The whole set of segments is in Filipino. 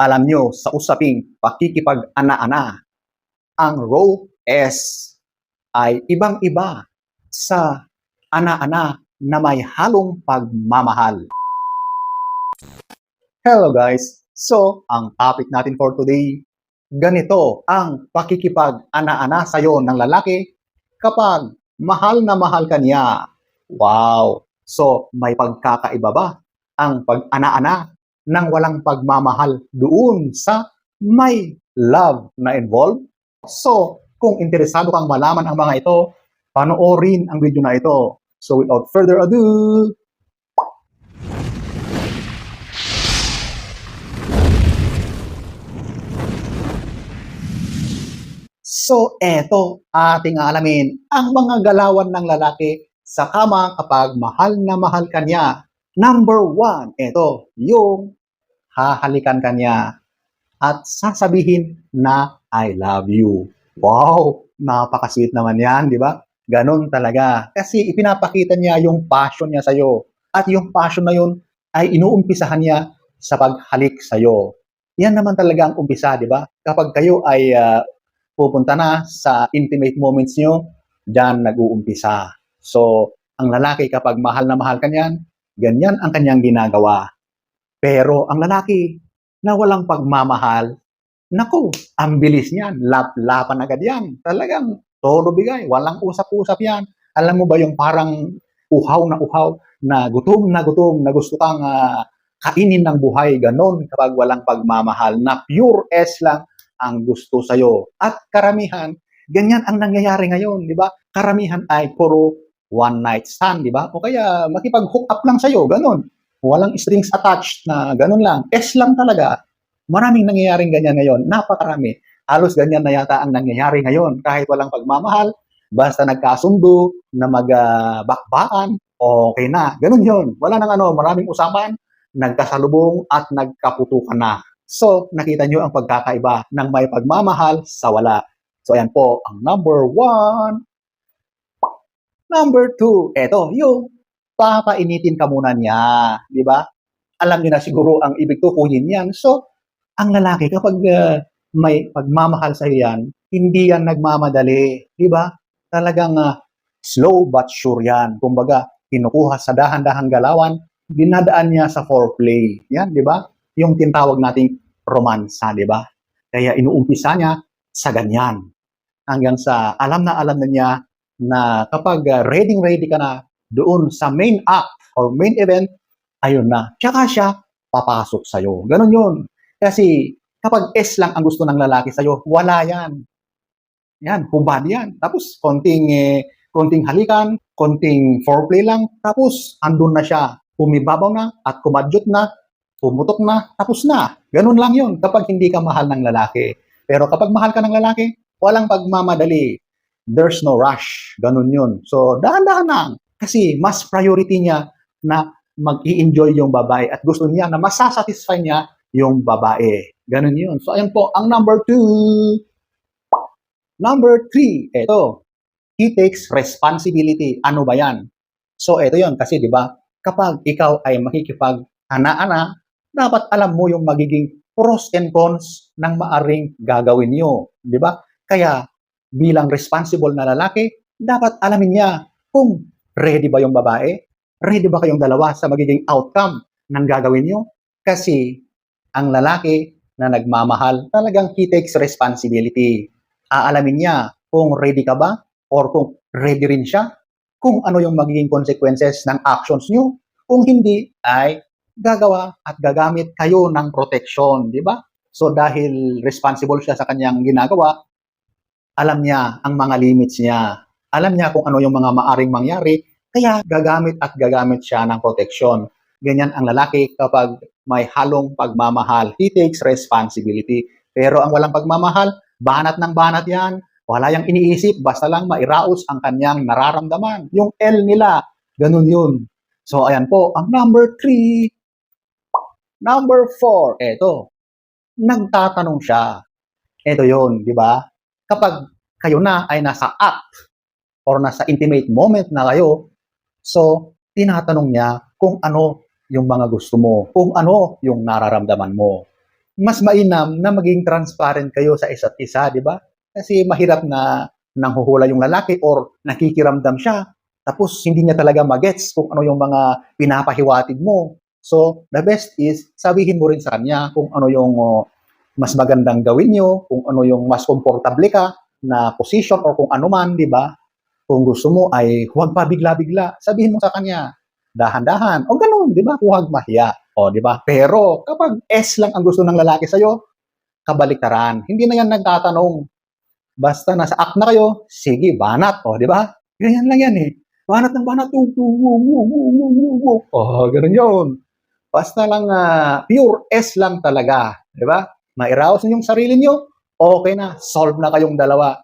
Alam nyo, sa usaping pakikipag-ana-ana, ang role S ay ibang-iba sa ana-ana na may halong pagmamahal. Hello guys! So, ang topic natin for today, ganito ang pakikipag-ana-ana sa'yo ng lalaki kapag mahal na mahal ka niya. Wow! So, may pagkakaiba ba ang pag-ana-ana ng walang pagmamahal doon sa may love na involved? So, kung interesado kang malaman ang mga ito, panoorin ang video na ito. So, without further ado, So, eto, ating alamin ang mga galawan ng lalaki sa kama kapag mahal na mahal ka niya. Number one, eto, yung hahalikan ka at sasabihin na I love you. Wow, napaka-sweet naman yan, di ba? Ganon talaga. Kasi ipinapakita niya yung passion niya sa'yo. At yung passion na yun ay inuumpisahan niya sa paghalik sa'yo. Yan naman talaga ang umpisa, di ba? Kapag kayo ay ah, pupunta na sa intimate moments nyo, dyan nag-uumpisa. So, ang lalaki kapag mahal na mahal ka niyan, ganyan ang kanyang ginagawa. Pero ang lalaki na walang pagmamahal, naku, ang bilis niyan, lap-lapan agad yan. Talagang todo bigay, walang usap-usap yan. Alam mo ba yung parang uhaw na uhaw, na gutom na gutom, na gusto kang ah, kainin ng buhay, ganon kapag walang pagmamahal, na pure S lang ang gusto sa'yo. At karamihan, ganyan ang nangyayari ngayon, di ba? Karamihan ay puro one night stand, di ba? O kaya makipag-hook up lang sa'yo, ganon. Walang strings attached na ganon lang. S lang talaga. Maraming nangyayaring ganyan ngayon. Napakarami. Halos ganyan na yata ang nangyayari ngayon. Kahit walang pagmamahal, basta nagkasundo na magbakbaan, okay na. Ganun yun. Wala nang ano, maraming usapan, nagkasalubong at nagkaputukan na. So, nakita nyo ang pagkakaiba ng may pagmamahal sa wala. So, ayan po, ang number one. Number two, eto, yung papainitin ka muna niya, di ba? Alam niyo na siguro ang ibig tukuyin yan. So, ang lalaki, kapag uh, may pagmamahal sa yan, hindi yan nagmamadali, di ba? Talagang uh, slow but sure yan. Kumbaga, kinukuha sa dahan-dahang galawan, dinadaan niya sa foreplay. Yan, di ba? Yung tinatawag nating romansa, di ba? Kaya inuumpisa niya sa ganyan. Hanggang sa alam na alam na niya na kapag uh, ready-ready ka na doon sa main act or main event, ayun na. Tsaka siya papasok sa'yo. Ganon yun. Kasi kapag S lang ang gusto ng lalaki sa'yo, wala yan. Yan, hubad yan. Tapos konting, eh, konting halikan, konting foreplay lang, tapos andun na siya. Pumibabaw na at kumadyot na, pumutok na, tapos na. Ganun lang yun kapag hindi ka mahal ng lalaki. Pero kapag mahal ka ng lalaki, walang pagmamadali. There's no rush. Ganun yun. So, dahan-dahan lang. Kasi mas priority niya na mag enjoy yung babae at gusto niya na masasatisfy niya yung babae. Ganun yun. So, ayan po, ang number two. Number three, eto. He takes responsibility. Ano ba yan? So, eto yun. Kasi, di ba, kapag ikaw ay makikipag ana-ana, dapat alam mo yung magiging pros and cons ng maaring gagawin nyo. Di ba? Kaya, bilang responsible na lalaki, dapat alamin niya kung ready ba yung babae, ready ba kayong dalawa sa magiging outcome ng gagawin nyo. Kasi, ang lalaki na nagmamahal, talagang he takes responsibility. Aalamin niya kung ready ka ba or kung ready rin siya, kung ano yung magiging consequences ng actions nyo. Kung hindi, ay gagawa at gagamit kayo ng protection, di ba? So dahil responsible siya sa kanyang ginagawa, alam niya ang mga limits niya. Alam niya kung ano yung mga maaring mangyari, kaya gagamit at gagamit siya ng protection. Ganyan ang lalaki kapag may halong pagmamahal. He takes responsibility. Pero ang walang pagmamahal, banat ng banat yan. Wala yang iniisip, basta lang mairaos ang kanyang nararamdaman. Yung L nila, ganun yun. So, ayan po, ang number three. Number four, eto. Nagtatanong siya. Eto yon, di ba? Kapag kayo na ay nasa act or nasa intimate moment na kayo, so, tinatanong niya kung ano yung mga gusto mo, kung ano yung nararamdaman mo. mas mainam na maging transparent kayo sa isa't isa, di ba? Kasi mahirap na nanghuhula yung lalaki or nakikiramdam siya tapos hindi niya talaga magets kung ano yung mga pinapahiwatig mo. So, the best is sabihin mo rin sa kanya kung ano yung oh, mas magandang gawin nyo, kung ano yung mas komportable ka na position or kung ano man, di ba? Kung gusto mo ay huwag pa bigla-bigla. Sabihin mo sa kanya, dahan-dahan. O ganun, di ba? Huwag mahiya. O, di ba? Pero kapag S lang ang gusto ng lalaki sa'yo, kabaliktaran. Hindi na yan nagtatanong. Basta nasa act na kayo, sige, banat. O, di ba? Ganyan lang yan eh. Banat ng banat. Uh, uh, uh, uh, uh, uh, uh. O, ganun yun. Basta lang ah, pure S lang talaga. Di ba? Ma-arouse niyo yung sarili niyo, okay na. Solve na kayong dalawa.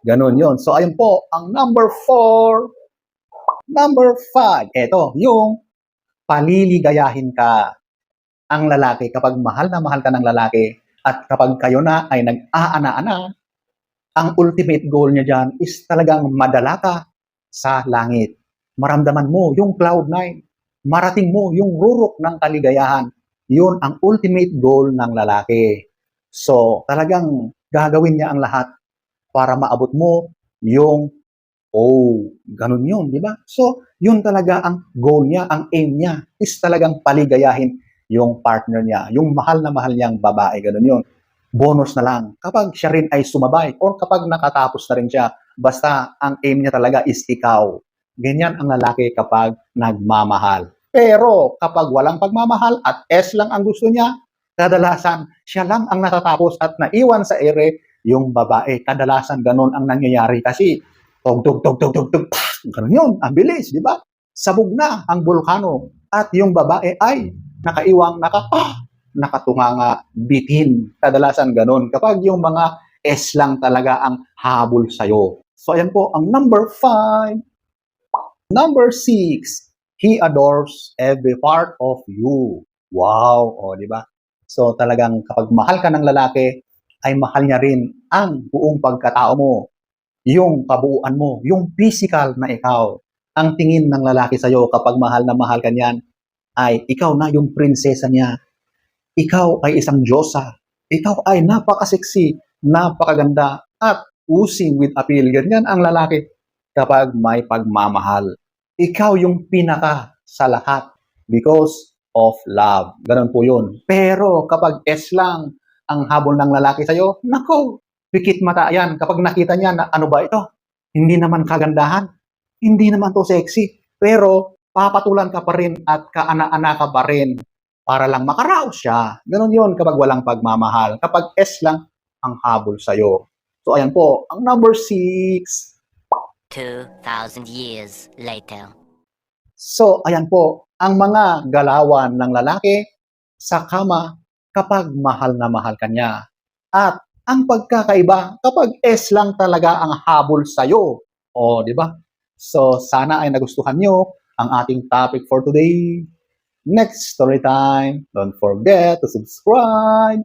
Ganun yun. So, ayun po, ang number four. Number five. Eto, yung paliligayahin ka ang lalaki kapag mahal na mahal ka ng lalaki at kapag kayo na ay nag-aana-ana, ang ultimate goal niya dyan is talagang madala ka sa langit. Maramdaman mo yung cloud nine. Marating mo yung rurok ng kaligayahan. Yun ang ultimate goal ng lalaki. So, talagang gagawin niya ang lahat para maabot mo yung oh, ganun yun, di ba? So, yun talaga ang goal niya, ang aim niya is talagang paligayahin yung partner niya, yung mahal na mahal niyang babae, ganun yun. Bonus na lang kapag siya rin ay sumabay or kapag nakatapos na rin siya, basta ang aim niya talaga is ikaw. Ganyan ang lalaki kapag nagmamahal. Pero kapag walang pagmamahal at S lang ang gusto niya, kadalasan siya lang ang natatapos at naiwan sa ere yung babae. Kadalasan ganun ang nangyayari kasi tog tog tog tog tog tog pak, ganun yun, ang bilis, di ba? Sabog na ang bulkano at yung babae ay nakaiwang naka ah, nakatunganga bitin. Kadalasan ganun. Kapag yung mga S lang talaga ang habol sa'yo. So ayan po ang number five. Number six, he adores every part of you. Wow, o di ba? So talagang kapag mahal ka ng lalaki, ay mahal niya rin ang buong pagkatao mo, yung kabuuan mo, yung physical na ikaw. Ang tingin ng lalaki sa'yo kapag mahal na mahal ka niyan, ay ikaw na yung prinsesa niya. Ikaw ay isang diyosa. Ikaw ay napaka-sexy, napakaganda, at oozing with appeal. Ganyan ang lalaki kapag may pagmamahal. Ikaw yung pinaka sa lahat because of love. Ganun po yun. Pero kapag S lang ang habol ng lalaki sa'yo, nako, pikit mata yan. Kapag nakita niya na ano ba ito? Hindi naman kagandahan. Hindi naman to sexy. Pero papatulan ka pa rin at kaana-ana ka pa rin para lang makaraos siya. Ganun yun kapag walang pagmamahal. Kapag S lang ang habol sa'yo. So ayan po, ang number six, 2,000 years later. So, ayan po, ang mga galawan ng lalaki sa kama kapag mahal na mahal ka niya. At ang pagkakaiba kapag S lang talaga ang habol sa'yo. O, di ba? So, sana ay nagustuhan nyo ang ating topic for today. Next story time. Don't forget to subscribe.